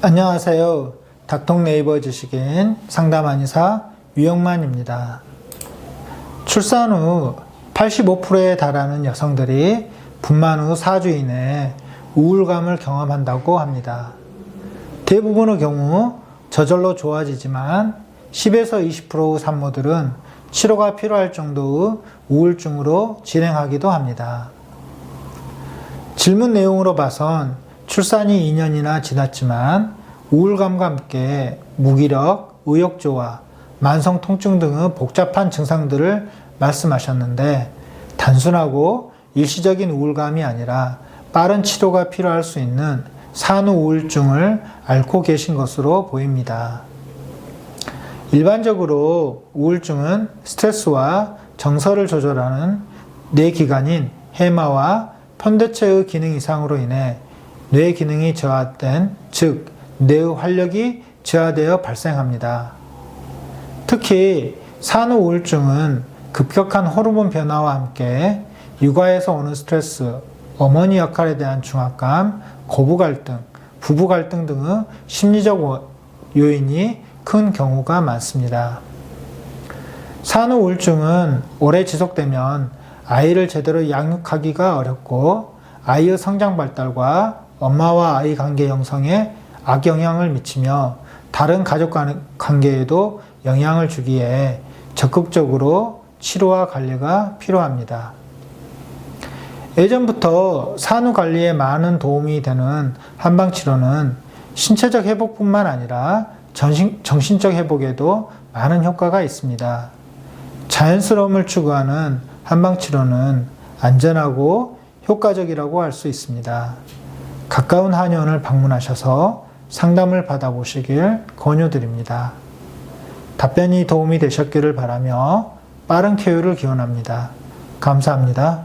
안녕하세요. 닥통 네이버 지식인 상담 한의사 유영만입니다. 출산 후 85%에 달하는 여성들이 분만 후 4주 이내에 우울감을 경험한다고 합니다. 대부분의 경우 저절로 좋아지지만 10에서 20%의 산모들은 치료가 필요할 정도의 우울증으로 진행하기도 합니다. 질문 내용으로 봐선 출산이 2년이나 지났지만 우울감과 함께 무기력, 의욕조화, 만성 통증 등의 복잡한 증상들을 말씀하셨는데 단순하고 일시적인 우울감이 아니라 빠른 치료가 필요할 수 있는 산후 우울증을 앓고 계신 것으로 보입니다. 일반적으로 우울증은 스트레스와 정서를 조절하는 뇌 기관인 해마와 편대체의 기능 이상으로 인해 뇌 기능이 저하된 즉 뇌의 활력이 저하되어 발생합니다. 특히 산후 우울증은 급격한 호르몬 변화와 함께 육아에서 오는 스트레스, 어머니 역할에 대한 중압감, 고부 갈등, 부부 갈등 등의 심리적 요인이 큰 경우가 많습니다. 산후 우울증은 오래 지속되면 아이를 제대로 양육하기가 어렵고 아이의 성장 발달과 엄마와 아이 관계 형성에 악영향을 미치며 다른 가족 관계에도 영향을 주기에 적극적으로 치료와 관리가 필요합니다. 예전부터 산후 관리에 많은 도움이 되는 한방 치료는 신체적 회복뿐만 아니라 정신, 정신적 회복에도 많은 효과가 있습니다. 자연스러움을 추구하는 한방 치료는 안전하고 효과적이라고 할 수 있습니다. 가까운 한의원을 방문하셔서 상담을 받아보시길 권유드립니다. 답변이 도움이 되셨기를 바라며 빠른 쾌유를 기원합니다. 감사합니다.